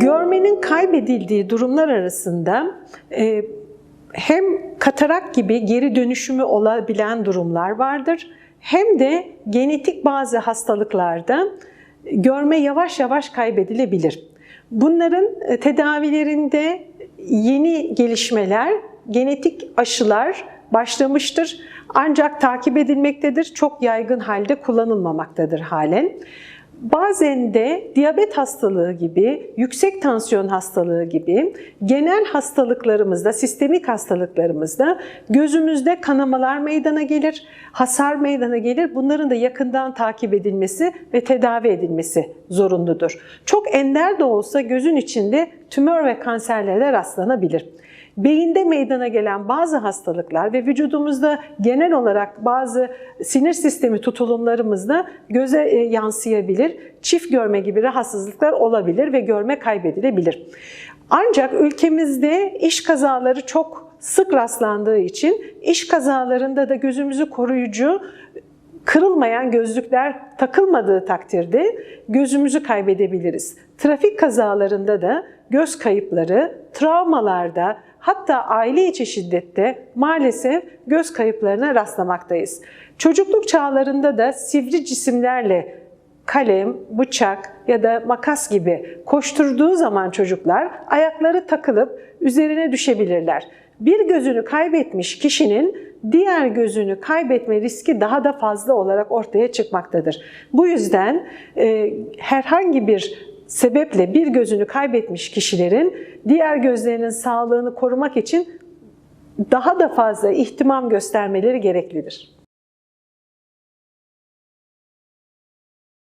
Görmenin kaybedildiği durumlar arasında e, hem katarak gibi geri dönüşümü olabilen durumlar vardır hem de genetik bazı hastalıklarda görme yavaş yavaş kaybedilebilir. Bunların e, tedavilerinde yeni gelişmeler, genetik aşılar başlamıştır. Ancak takip edilmektedir. Çok yaygın halde kullanılmamaktadır halen. Bazen de diyabet hastalığı gibi, yüksek tansiyon hastalığı gibi genel hastalıklarımızda, sistemik hastalıklarımızda gözümüzde kanamalar meydana gelir, hasar meydana gelir. Bunların da yakından takip edilmesi ve tedavi edilmesi zorunludur. Çok ender de olsa gözün içinde tümör ve kanserlere rastlanabilir. Beyinde meydana gelen bazı hastalıklar ve vücudumuzda genel olarak bazı sinir sistemi tutulumlarımızda göze e, yansıyabilir. Çift görme gibi rahatsızlıklar olabilir ve görme kaybedilebilir. Ancak ülkemizde iş kazaları çok sık rastlandığı için iş kazalarında da gözümüzü koruyucu kırılmayan gözlükler takılmadığı takdirde gözümüzü kaybedebiliriz. Trafik kazalarında da göz kayıpları, travmalarda, hatta aile içi şiddette maalesef göz kayıplarına rastlamaktayız. Çocukluk çağlarında da sivri cisimlerle kalem, bıçak ya da makas gibi koşturduğu zaman çocuklar ayakları takılıp üzerine düşebilirler. Bir gözünü kaybetmiş kişinin diğer gözünü kaybetme riski daha da fazla olarak ortaya çıkmaktadır. Bu yüzden e, herhangi bir sebeple bir gözünü kaybetmiş kişilerin diğer gözlerinin sağlığını korumak için daha da fazla ihtimam göstermeleri gereklidir.